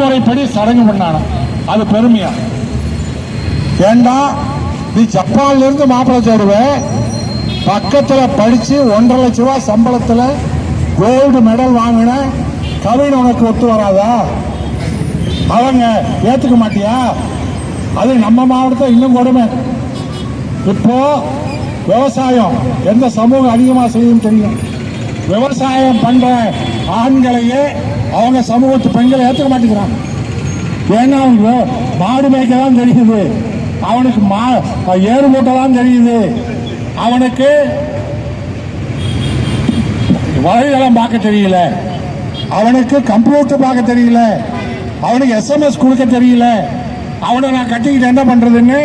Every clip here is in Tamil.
முறைப்படி சடங்கு பண்ணானோ அது பெருமையா? ஏண்டா நீ ஜப்பான்ல இருந்து மாப்பிள்ளை தேடுவ? பக்கத்துல படிச்சு ஒன்றரை லட்ச ரூபாய் சம்பளத்துல கோல்டு மெடல் வாங்கின கவின் உனக்கு ஒத்து வராதா? அவங்க ஏத்துக்க மாட்டியா? அது நம்ம மாவட்டத்தை இன்னும் கொடுமை. இப்போ விவசாயம் எந்த சமூகம் அதிகமாக செய்யும் தெரியும். விவசாயம் பண்ற ஆண்களையே அவங்க சமூகத்து பெண்களை ஏற்றுக்க மாட்டேங்கிறாங்க. ஏன்னா அவனுக்கு மாடு மேய்க்க தான் தெரியுது. அவனுக்கு மா ஏறு மூட்டை தான் தெரியுது. அவனுக்கு வலைதளம் பார்க்க தெரியல. அவனுக்கு கம்ப்யூட்டர் பார்க்க தெரியல. அவனுக்கு எஸ்எம்எஸ் கொடுக்க தெரியல. அவனை நான் கட்டிக்கிட்டு என்ன பண்ணுறதுன்னு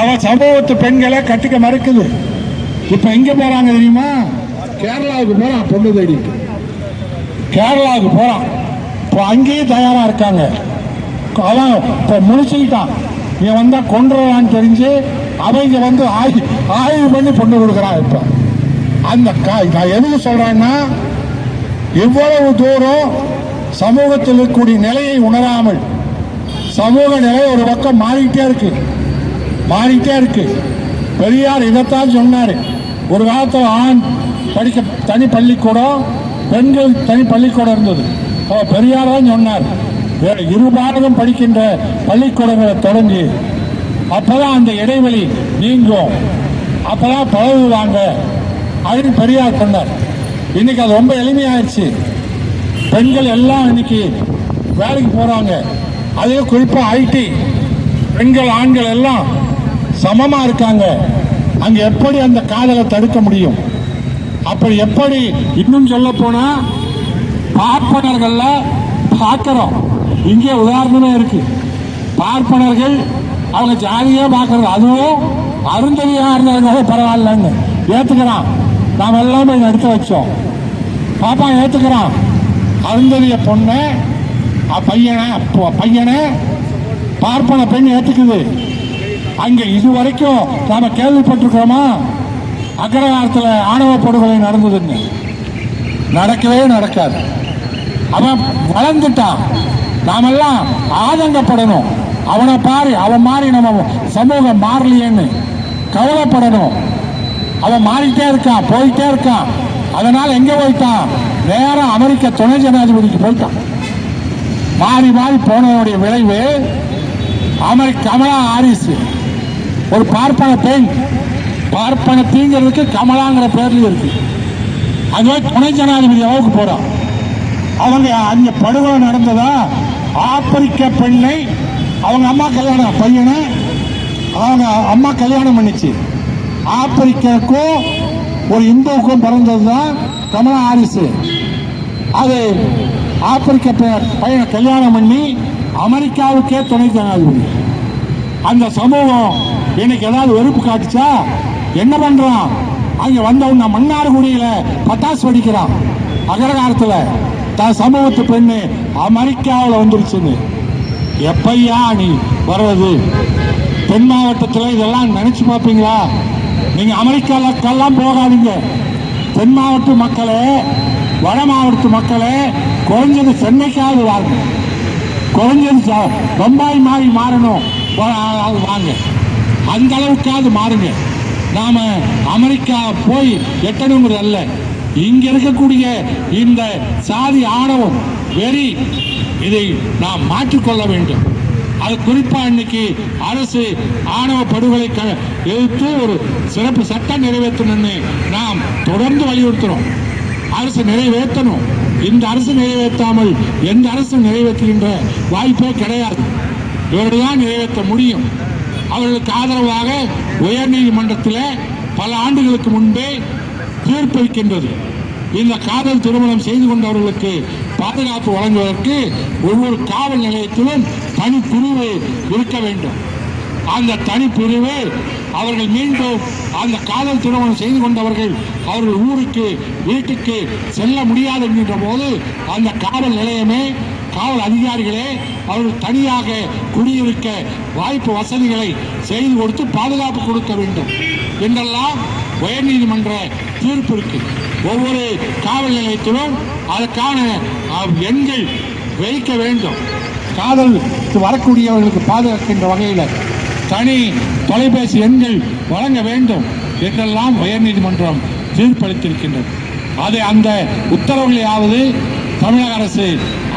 அவன் சமூகத்து பெண்களை கட்டிக்க மறுக்குது. இப்போ எங்கே போகிறாங்க தெரியுமா? கேரளாவுக்கு போகிறான் பொண்ணு தேடிட்டு. கேரளாவுக்கு போகிறான் இப்போ அங்கேயும் தயாராக இருக்காங்க. அதான் இப்போ முடிச்சுக்கிட்டான். இவன் வந்தால் கொண்டுறான்னு தெரிஞ்சு அவங்க வந்து ஆய்வு ஆய்வு பண்ணி பொண்ணு கொடுக்குறான் இப்போ. அந்த கா- நான் எதுக்கு சொல்கிறேன்னா இவ்வளவு தூரம் சமூகத்தில் இருக்கக்கூடிய நிலையை உணராமல் சமூக நிலை ஒரு பக்கம் மாறிக்கிட்டே இருக்கு. மாறிக்கிட்டே இருக்கு. பெரியார் இதைத்தான் சொன்னார். ஒரு காலத்தில் ஆண் படிக்க தனி பள்ளிக்கூடம் பெண்கள் தனி பள்ளிக்கூடம் இருந்தது. அப்ப பெரியார் தான் சொன்னார். வேற பாரதம் படிக்கின்ற பள்ளிக்கூடங்களை தொடங்கி அப்பதான் அந்த இடைவெளி நீங்கும். அப்பதான் பழகுவாங்க அப்படின்னு பெரியார் சொன்னார். இன்னைக்கு அது ரொம்ப எளிமையாயிருச்சு. பெண்கள் எல்லாம் இன்னைக்கு வேலைக்கு போறாங்க. அதே குறிப்பா ஐடி பெண்கள் ஆண்கள் எல்லாம் சமமா இருக்காங்க. அங்க எப்படி அந்த காதலை தடுக்க முடியும்? அப்போ எப்படி இன்னும் சொல்ல போனா பார்ப்பனர்கள்ல பார்க்கிறோம். இங்கே உதாரணமே இருக்கு. பார்ப்பனர்கள் அவங்க ஜாதியே பார்க்கறது. அதுவும் அருந்ததியா இருந்தாலும் பரவாயில்லன்னு ஏத்துக்கிறான். நாம் எல்லாமே எடுத்து வச்சோம். பாப்பா ஏத்துக்கிறான். அருந்ததிய பொண்ணை பையனை பையனை பார்ப்பன பெண் ஏத்துக்குது. அங்க இது வரைக்கும் நாம கேள்விப்பட்டிருக்கிறோமா? அக்ரஹாரத்தில் ஆணவ படுகொலை நடந்ததுன்னு நடக்கவே நடக்காது. அவன் வளர்ந்துட்டான் நாமெல்லாம் ஆதங்கப்படணும். அவனை பாரு அவன் மாறி நம்ம சமூகம் மாறலையேன்னு கவலைப்படணும். அவன் மாறிட்டே இருக்கான் போயிட்டே இருக்கான் அதனால் எங்கே போயிட்டான்? நேரம் அமெரிக்க துணை ஜனாதிபதிக்கு போயிட்டான். மாறி மாறி போனதனுடைய விளைவு அமெரிக்க கமலா ஹாரிஸ். ஒரு பார்ப்பன பெண் பார்ப்பன தீங்கிறதுக்கு கமலாங்கிற பேர்லயும் இருக்கு. அதுவே துணை ஜனாதிபதி அளவுக்கு போறான் அவங்க அங்கே படுகொலை நடந்ததா? ஆப்பிரிக்க பெண்ணை அவங்க அம்மா கல்யாணம் பையனை அவங்க அம்மா கல்யாணம் பண்ணிச்சு. ஆப்பிரிக்காவுக்கும் ஒரு இந்துவுக்கும் பிறந்தது தான் கமலா ஹாரிஸ். அது ஆப்பிரிக்க பையனை கல்யாணம் பண்ணி அமெரிக்காவுக்கே துணை ஜனாதிபதி. அந்த சமூகம் இன்னைக்கு ஏதாவது வெறுப்பு காட்டுச்சா? என்ன பண்றான் அங்க வந்தவங்க மன்னார்குடியில பட்டாசு வெடிக்கிறான். அகரகாரத்துல தன் சமூகத்து பெண்ணு அமெரிக்காவில் வந்துருச்சுன்னு. எப்பையா நீ வர்றது? தென் மாவட்டத்தில் இதெல்லாம் நினைச்சு பார்ப்பீங்களா? நீங்க அமெரிக்காவுக்கெல்லாம் போகாதீங்க. தென் மாவட்ட மக்களே வட மாவட்ட மக்களே குறைஞ்சது சென்னைக்காவது வாங்க குறைஞ்சது பம்பாய் மாறி மாறணும். வாங்க. அந்த அளவுக்காவது மாறுங்க. நாம அமெரிக்கா போய் எட்டணுங்கிறது அல்ல. இங்க இருக்கக்கூடிய இந்த சாதி ஆணவம் வெறி இதை நாம் மாற்றிக்கொள்ள வேண்டும். அது குறிப்பா இன்னைக்கு அரசு ஆணவ படுகொலை எதிர்த்து ஒரு சிறப்பு சட்டம் நிறைவேற்றணும்னு நாம் தொடர்ந்து வலியுறுத்துறோம். அரசு நிறைவேற்றணும். இந்த அரசு நிறைவேற்றாமல் எந்த அரசு நிறைவேற்றுகின்ற வாய்ப்பே கிடையாது. இவர்கள் தான் நிறைவேற்ற முடியும். அவர்களுக்கு ஆதரவாக உயர்நீதிமன்றத்தில் பல ஆண்டுகளுக்கு முன்பே தீர்ப்பளிக்கின்றது இந்த காதல் திருமணம் செய்து கொண்டவர்களுக்கு பாதுகாப்பு வழங்குவதற்கு ஒவ்வொரு காவல் நிலையத்திலும் தனிப்பிரிவு இருக்க வேண்டும். அந்த தனிப்பிரிவு அவர்கள் மீண்டும் அந்த காதல் திருமணம் செய்து கொண்டவர்கள் அவர்கள் ஊருக்கு வீட்டுக்கு செல்ல முடியாது என்கின்ற போது அந்த காவல் நிலையமே காவல் அதிகாரிகளே அவர்கள் தனியாக குடியிருக்க வாய்ப்பு வசதிகளை செய்து கொடுத்து பாதுகாப்பு கொடுக்க வேண்டும் என்றெல்லாம் உயர்நீதிமன்ற தீர்ப்பு இருக்கு. ஒவ்வொரு காவல் நிலையத்திலும் அதற்கான எண்கள் வைக்க வேண்டும். காதல் வரக்கூடியவர்களுக்கு பாதுகாக்கின்ற வகையில் தனி தொலைபேசி எண்கள் வழங்க வேண்டும் என்றெல்லாம் உயர்நீதிமன்றம் தீர்ப்பளித்திருக்கின்றது. அதை அந்த உத்தரவுகளையாவது தமிழக அரசு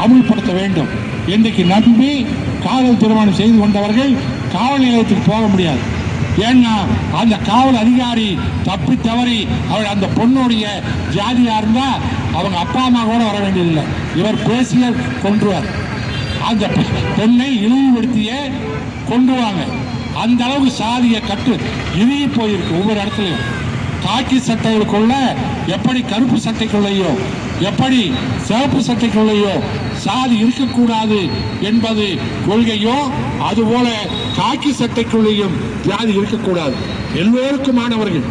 அமுல்படுத்த வேண்டும். இன்றைக்கு நம்பி காதல் திருமணம் செய்து கொண்டவர்கள் காவல் நிலையத்துக்கு போக முடியாது. ஏன்னா அந்த காவல் அதிகாரி தப்பி தவறி அவள் அந்த பொண்ணுடைய ஜாதியாக இருந்தால் அவங்க அப்பா அம்மா கூட வர வேண்டியதில்லை. இவர் பேசிய கொன்றுவார். அந்த பெண்ணை இழிவுபடுத்திய கொன்றுவாங்க. அந்த அளவுக்கு சாதியை கட்டு. இறுகி போயிருக்கு ஒவ்வொரு இடத்துலையும். காக்கி சட்டைகளுக்குள்ள எப்படி கருப்பு சட்டைக்குள்ளேயோ எப்படி சிவப்பு சட்டைக்குள்ளேயோ சாதி இருக்கக்கூடாது என்பது கொள்கையோ அதுபோல காக்கி சட்டைக்குள்ளேயும் ஜாதி இருக்கக்கூடாது. எல்லோருக்குமானவர்கள்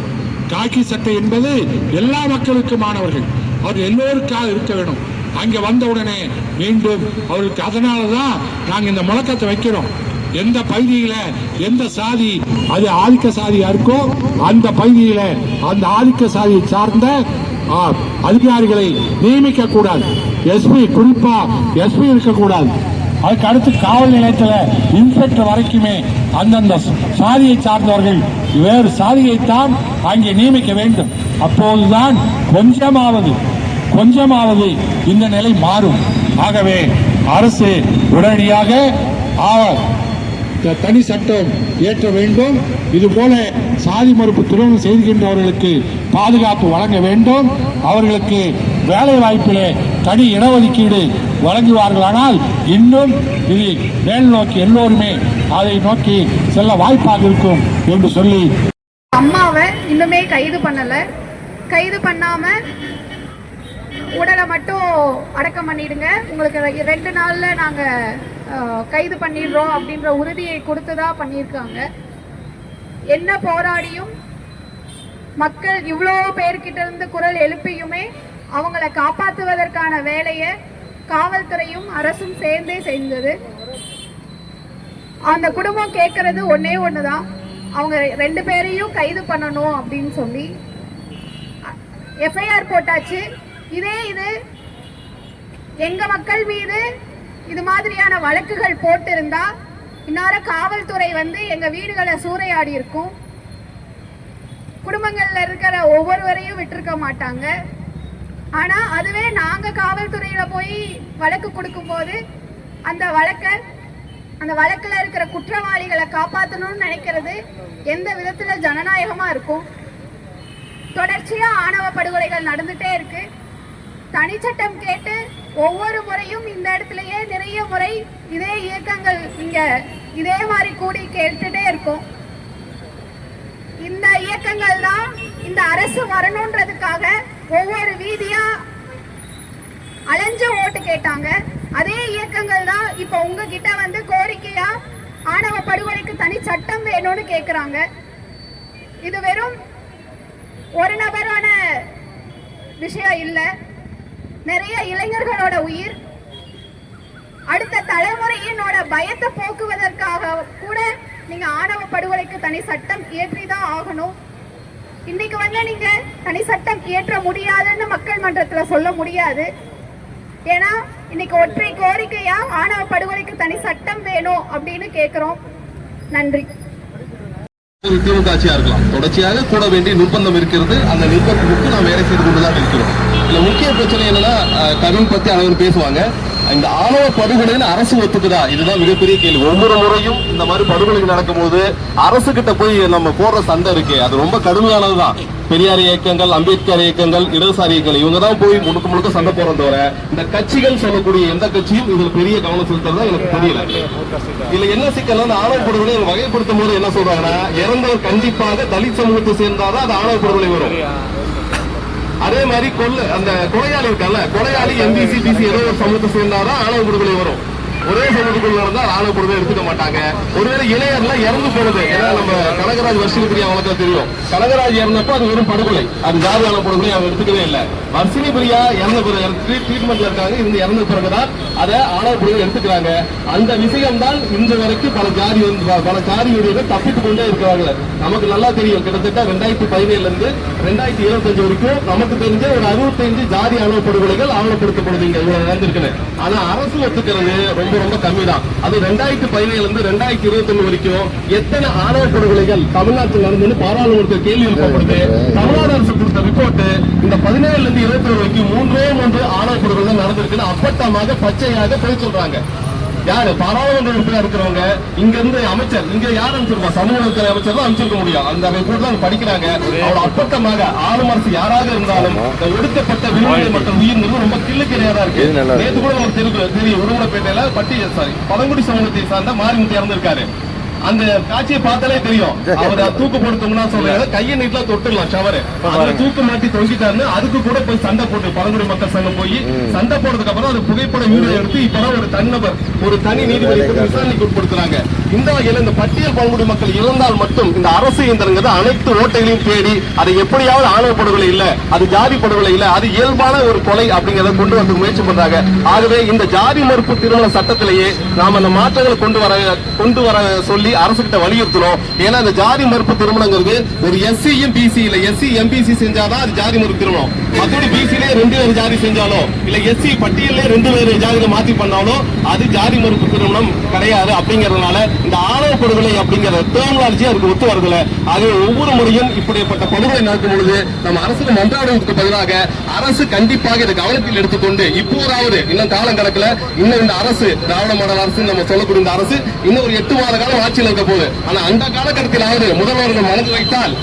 காக்கி சட்டை என்பது எல்லா மக்களுக்குமானவர்கள் அவர் எல்லோருக்காக இருக்க வேண்டும். அங்கே வந்த உடனே மீண்டும் அவர்களுக்கு அதனால தான் நாங்கள் இந்த முழக்கத்தை வைக்கிறோம். எந்த பகுதியில எந்த சாதி அது ஆதிக்க சாதியா இருக்கோ அந்த பகுதியில அந்த ஆதிக்க சாதியை சார்ந்த ஆ, அதிகாரிகளை நியமிக்க கூடாது. எஸ்பி குறிப்பா எஸ்பி இருக்கக்கூடாது அதுக்கு அடுத்து காவல் நிலையத்தில் இன்ஸ்பெக்டர் வரைக்குமே அந்தந்த சாதியை சார்ந்தவர்கள் வேறு சாதியைத்தான் அங்கே நியமிக்க வேண்டும். அப்போதுதான் கொஞ்சமாவது கொஞ்சமாவது இந்த நிலை மாறும். ஆகவே அரசு உடனடியாக ஆ- தனி சட்டம் இயற்ற வேண்டும். இதுபோல சாதி மறுப்பு திருமணம் செய்கின்றவர்களுக்கு பாதுகாப்பு வழங்க வேண்டும். அவர்களுக்கு வேலை வாய்ப்பிலே தனி இடஒதுக்கீடு வழங்குவார்களானால் இன்னும் இது மேல் நோக்கி எல்லோருமே அதை நோக்கி செல்ல வாய்ப்பாக இருக்கும் என்று சொல்லி அம்மாவை இன்னுமே கைது பண்ணல. கைது பண்ணாம உடலை மட்டும் அடக்கம் பண்ணிடுங்க. உங்களுக்கு ரெண்டு நாள்ல நாங்கள் கைது பண்ணிடுறோம் அப்படின்ற உறுதியை கொடுத்ததா பண்ணியிருக்காங்க. என்ன போராடியும் மக்கள் இவ்வளோ பேர்கிட்ட இருந்து குரல் எழுப்பியுமே அவங்கள காப்பாற்றுவதற்கான வேலையை காவல்துறையும் அரசும் சேர்ந்தே செய்தது. அந்த குடும்பம் கேட்கறது ஒன்னே ஒண்ணுதான். அவங்க ரெண்டு பேரையும் கைது பண்ணணும் அப்படின்னு சொல்லி எஃப்ஐஆர் போட்டாச்சு. இதே இது எங்க மக்கள் மீது இது மாதிரியான வழக்குகள் போட்டிருந்தா இந்நேரம் காவல்துறை வந்து எங்க வீடுகளை சூறையாடி இருக்கும். குடும்பங்கள்ல இருக்கிற ஒவ்வொருவரையும் விட்டுருக்க மாட்டாங்க. ஆனா அதுவே நாங்க காவல்துறையில போய் வழக்கு கொடுக்கும் போது அந்த வழக்க அந்த வழக்குல இருக்கிற குற்றவாளிகளை காப்பாற்றணும்னு நினைக்கிறது எந்த விதத்துல ஜனநாயகமா இருக்கும். தொடர்ச்சியா ஆணவ படுகொலைகள் நடந்துட்டே இருக்கு. தனிச்சட்டம் கேட்டு ஒவ்வொரு முறையும் இந்த இடத்துலயே நிறைய முறை இதே இயக்கங்கள் இங்க இதே மாதிரி கூடி கேட்டுட்டே இருக்கும். இந்த இயக்கங்கள் தான் இந்த அரசு வரணுன்றதுக்காக ஒவ்வொரு வீதியா அலைஞ்சு ஓட்டு கேட்டாங்க. அதே இயக்கங்கள் தான் இப்போ உங்ககிட்ட வந்து கோரிக்கையா ஆணவ படுகொலைக்கு தனி சட்டம் வேணும்னு கேக்குறாங்க. இது வெறும் ஒரு நபரான விஷயம் இல்லை. நிறைய இளைஞர்களோட உயிர் அடுத்த தலைமுறையினோட பயத்தை போக்குவதற்காக கூட நீங்க ஆணவ படுகொலைக்கு தனி சட்டம் இயற்றிதான் ஆகணும். இன்னைக்கு வந்து நீங்க தனி சட்டம் இயற்ற முடியாதுன்னு மக்கள் மன்றத்துல சொல்ல முடியாது. ஏன்னா இன்னைக்கு ஒற்றை கோரிக்கையா ஆணவ படுகொலைக்கு தனி சட்டம் வேணும் அப்படின்னு கேக்குறோம். நன்றி. திமுக ஆட்சியா இருக்கலாம். தொடர்ச்சியாக கூட வேண்டிய நிர்பந்தம் இருக்கிறது. அந்த நிர்பந்தத்துக்கு நாம் வேலை செய்து கொண்டுதான் இருக்கிறோம். இதுல முக்கிய பிரச்சனை என்னன்னா அஹ், பத்தி அனைவரும் பேசுவாங்க. இந்த ஆணவ படுகொலைன்னு அரசு ஒத்துக்குதா? இதுதான் மிகப்பெரிய கேள்வி. ஒவ்வொரு முறையும் இந்த மாதிரி படுகொலைகள் நடக்கும்போது அரசு கிட்ட போய் நம்ம போடுற சண்டை இருக்கு. அது ரொம்ப கடுமையானதுதான். பெரியார் இயக்கங்கள் அம்பேத்கர் இயக்கங்கள் இடதுசாரி இயக்கங்கள் இவங்க தான் போய் முழுக்க முழுக்க சண்டை போறோம் தவிர இந்த கட்சிகள் சொல்லக்கூடிய எந்த கட்சியும் இதுல பெரிய கவனம் செலுத்துறதா எனக்கு தெரியல. இதுல என்ன சிக்கல் அந்த ஆணவ படுகொலை வகைப்படுத்தும் போது என்ன சொல்றாங்கன்னா இறந்தவர் கண்டிப்பாக தலித் சமூகத்தை சேர்ந்தாதான் அது ஆணவ படுகொலை வரும். மாதிரி கொள்ளு அந்த கொலையாளி இருக்கல கொலையாளி எம்பிசி பிசி ஏதோ ஒரு சமூகத்தை சேர்ந்தாதான் ஆணவ படுகொலை வரும். ஒரே சமூகத்துக்குள்ள இருந்தா ஆணவ படுகொலை எடுத்துக்க மாட்டாங்க. ஒருவேளை இளையர்ல இறந்து போறது ஏன்னா நம்ம கனகராஜ் வர்ஷினி பிரியா வழக்கம் தெரியும். கனகராஜ் இறந்தப்ப அது வெறும் படுகொலை. அது ஜாதியான படுகொலை அவங்க எடுத்துக்கவே இல்லை. வர்ஷினி பிரியா இறந்த பிறகு ட்ரீட்மெண்ட்ல இருக்காங்க. இருந்து இறந்த பிறகுதான் அதை ஆணவ எடுத்துக்கிறாங்க. அந்த விஷயம் தான் இன்று வரைக்கும் பல ஜாதி பல ஜாதியுடைய தப்பித்து கொண்டே இருக்கிறாங்க நமக்கு நல்லா தெரியும். கிட்டத்தட்ட ரெண்டாயிரத்தி பதினேழுல இருந்து ரெண்டாயிரத்தி இருபத்தஞ்சு வரைக்கும் நமக்கு தெரிஞ்ச ஒரு அறுபத்தைந்து ஜாதி ஆணவப்படுகொலைகள் ஆவணப்படுத்தப்படுது இங்க இவ்வளவு நடந்திருக்குன்னு. ஆனா அரசு ஒத்துக்கிறது ரொம்ப ரொம்ப கம்மி தான் அது ரெண்டாயிரத்தி பதினேழுல இருந்து ரெண்டாயிரத்தி இருபத்தொன்னு வரைக்கும் எத்தனை ஆணவப்படுகொலைகள் தமிழ்நாட்டில் நடந்துன்னு பாராளுமன்றத்தில் கேள்வி எழுப்பப்படுது. தமிழ்நாடு அரசு கொடுத்த ரிப்போர்ட் இந்த பதினேழுல இருந்து இருபத்தி ஒரு வரைக்கும் மூன்றே தான் நடந்திருக்குன்னு அப்பட்டமாக பச்சையாக போய் சொல்றாங்க. யாரு? பாராளுமன்ற உறுப்பினர் இருக்கிறவங்க இங்க இருந்து அமைச்சர் இங்க யார் அனுப்பிச்சிருப்பா சமூக நலத்துறை அமைச்சர் தான் அனுப்பிச்சிருக்க முடியும். அந்த தான் படிக்கிறாங்க. அவ்வளவு அப்பட்டமாக ஆளும் அரசு யாராக இருந்தாலும் இந்த ஒடுக்கப்பட்ட விடுதலை மற்றும் உயிர் ரொம்ப கிள்ளுக்கிறையா இருக்கு. நேற்று கூட ஒரு தெரு தெரியும் உடுமலைப்பேட்டையில பட்டி சாரி பழங்குடி சமூகத்தை சார்ந்த மாரிமுத்து இறந்திருக்காரு. அந்த காட்சியை பார்த்தாலே தெரியும். அவர் தூக்கு போடுத்தோம்னா சொல்றாங்க கையை நீட்ல தொட்டுலாம் ஷவர் அதுல தூக்கு மாட்டி தொங்கிட்டாருன்னு அதுக்கு கூட போய் சண்டை போட்டு பழங்குடி மக்கள் சங்கம் போய் சண்டை போடுறதுக்கு அப்புறம் அது புகைப்பட வீடியோ எடுத்து இப்பதான் ஒரு தனிநபர் ஒரு தனி நீதிபதி விசாரணைக்கு உட்படுத்துறாங்க. இந்த வகையில இந்த பட்டியல் பழங்குடி மக்கள் இறந்தால் மட்டும் இந்த அரசு இயந்திரங்கிறது அனைத்து ஓட்டைகளையும் தேடி அதை எப்படியாவது ஆணவ படுகொலை இல்ல அது ஜாதி படுகொலை இல்ல அது இயல்பான ஒரு கொலை அப்படிங்கறத கொண்டு வந்து முயற்சி பண்றாங்க. ஆகவே இந்த ஜாதி மறுப்பு திருமண சட்டத்திலேயே நாம அந்த மாற்றங்களை கொண்டு வர கொண்டு வர சொல்லி அரசு கிட்ட வலியுறுத்தணும். ஏன்னா இந்த ஜாதி மறுப்பு திருமணங்கிறது ஒரு எஸ்சியும் பிசி இல்ல. எஸ்சி எம்பிசி செஞ்சாதான் அது ஜாதி மறுப்பு திருமணம். மற்றபடி பிசிலே ரெண்டு பேர் ஜாதி செஞ்சாலும் இல்ல எஸ்சி பட்டியல்ல ரெண்டு பேர் ஜாதியில மாத்தி பண்ணாலும் அது ஜாதி மறுப்பு திருமணம் கிடையாது அப்படிங்கறதுனால இந்த ஆணவ படுகொலை அப்படிங்கிற டேர்மினாலஜி அதுக்கு ஒத்து வரதில்ல. ஆகவே ஒவ்வொரு முறையும் இப்படிப்பட்ட படுகொலை நடக்கும் பொழுது நம்ம அரசுக்கு மன்றாடுவதற்கு பதிலாக அரசு கண்டிப்பாக இதை கவனத்தில் எடுத்துக்கொண்டு இப்போதாவது இன்னும் காலம் கணக்குல இன்னும் இந்த அரசு திராவிட மாடல் அரசு நம்ம சொல்லக்கூடிய இந்த அரசு இன்னும் ஒரு எட்டு மாத காலம் ஆட்சி ஆட்சியில் இருந்த போது ஆனா அந்த காலகட்டத்திலாவது முதல்வர்கள் மனது வைத்தால்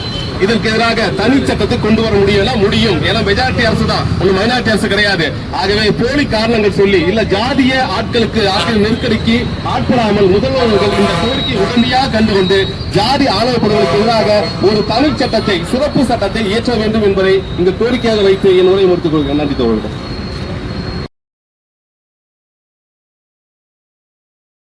இதற்கு எதிராக தனி சட்டத்தை கொண்டு வர முடியல முடியும். ஏன்னா மெஜாரிட்டி அரசு தான். ஒண்ணு மைனாரிட்டி அரசு கிடையாது. ஆகவே போலி காரணங்கள் சொல்லி இல்ல ஜாதிய ஆட்களுக்கு ஆட்கள் நெருக்கடிக்கு ஆட்படாமல் முதல்வர்கள் இந்த கோரிக்கை உடனடியாக கண்டுகொண்டு ஜாதி ஆணையப்படுவதற்கு எதிராக ஒரு தனி சட்டத்தை சிறப்பு சட்டத்தை இயற்ற வேண்டும் என்பதை இந்த கோரிக்கையாக வைத்து என் உரையை முடித்துக் கொள்கிறேன். நன்றி தோழர்கள்.